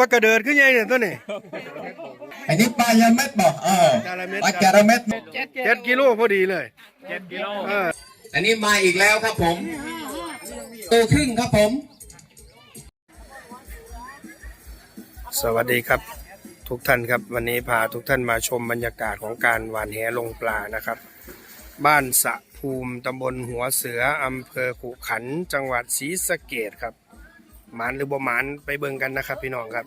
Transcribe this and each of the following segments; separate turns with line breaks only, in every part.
พักกระเดิดขึ้นใหญ่เนี่ยตัวนี้
อันนี้ปลายาเม็ดบอกเออ
จาระเม็ด
ปลาจาระเม็ด
เจ็ดกิโลพอดีเลย
เจ็ดกิโล
เออ
อันนี้มาอีกแล้วครับผมตัวครึ่งครับผม
สวัสดีครับทุกท่านครับวันนี้พาทุกท่านมาชมบรรยากาศของการหวานแหลงปลานะครับ บ้านสะภูมิตำบลหัวเสืออำเภอขุขันธ์จังหวัดศรีสะเกดครับ หมานหรือบ่หมานไปเบิ่งกันนะครับ พี่น้องครับ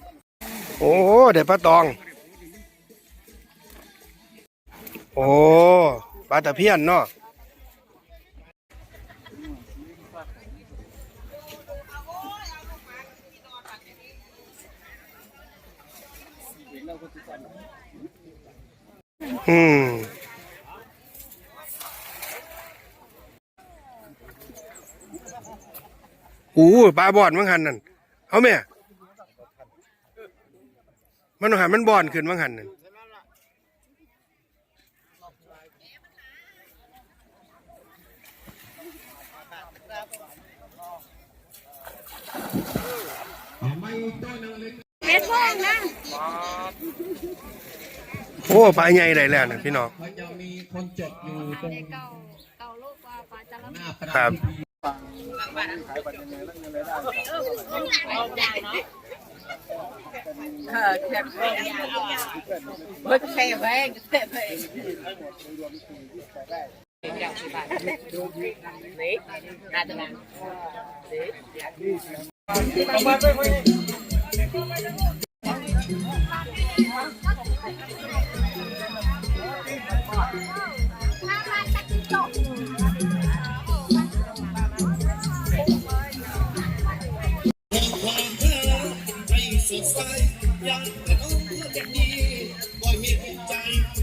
โอ้โหเด็ดปลาตอง โอ้ปลาตะเพียนเนาะอืม อู้ปลาบอดมั้งหันนั่นเอาแม่ มันหันมันบอนขึ้นมั้งหันนั่น
เม็ดม่วงนะ
โอ้ปลาใหญ่ได้แล้วนะพี่น้อง
เขาจะมีคนจดอยู่ตรง
เก่าเก่าลูกว่าปลาจาระ
ห
เม็
น้า
ด
ประ
ครั bớt xe về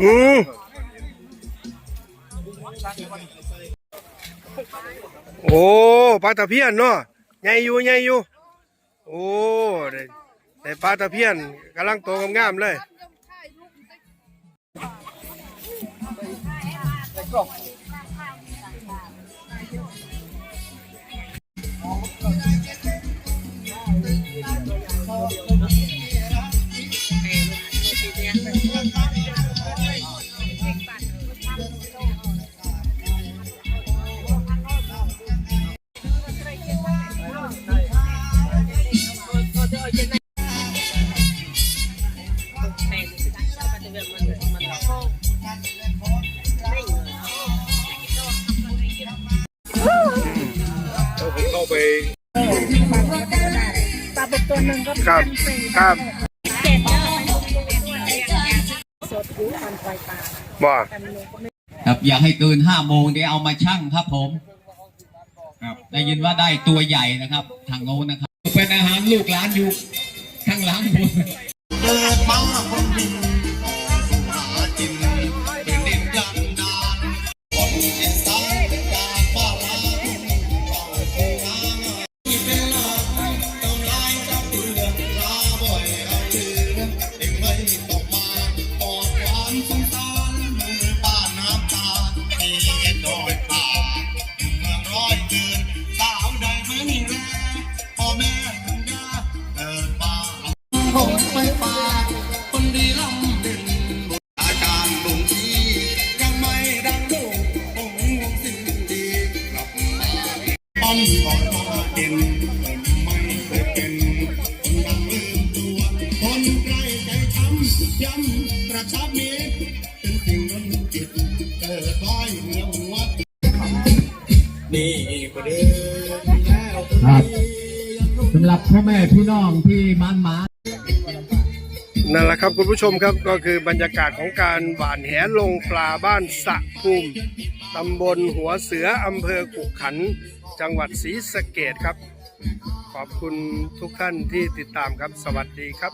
อืมโอ้ปลาตะเพียนเนาะใหญ่อยู่ใหญ่อยู่ โอ้แต่ปลาตะเพียนกำลังโตงามๆเลย ไป
ปลาบึกตัวหนึ่งก็
ครับครับ
เจ็ดเนาะสดอยู่พันไฟปลา
บ่
ครับอยากให้เกินห้าโมงเดี๋ยวเอามาชั่งครับผม ครับได้ยินว่าได้ตัวใหญ่นะครับ ทางโน้นนะครับ เป็นอาหารลูกหลานอยู่ข้างหลังผม
เกิดมา ผมไปป่าคนดีลำเด่นอาจารย์บ่งชี้ยังไม่ดังโด่งผมงงสิ่งดีกลับมาป้อนก่อนมาเด่นไม่เคยเป็นคนดังลืมตัวคนใกล้ใจช้ำย้ำกระชับมิตรเป็นสิ่งดนจิตเกิดร้อยเมืองวัดนี่ประเดิมแล้ว
ครับสำหรับพ่อแม่พี่น้องที่บ้านมา
นั่นแหละครับคุณผู้ชมครับก็คือบรรยากาศของการหวานแหลงปลาบ้านสะภูมิตำบลหัวเสืออำเภอกุขัน จังหวัดศรีสะเกดครับ ขอบคุณทุกท่านที่ติดตามครับ สวัสดีครับ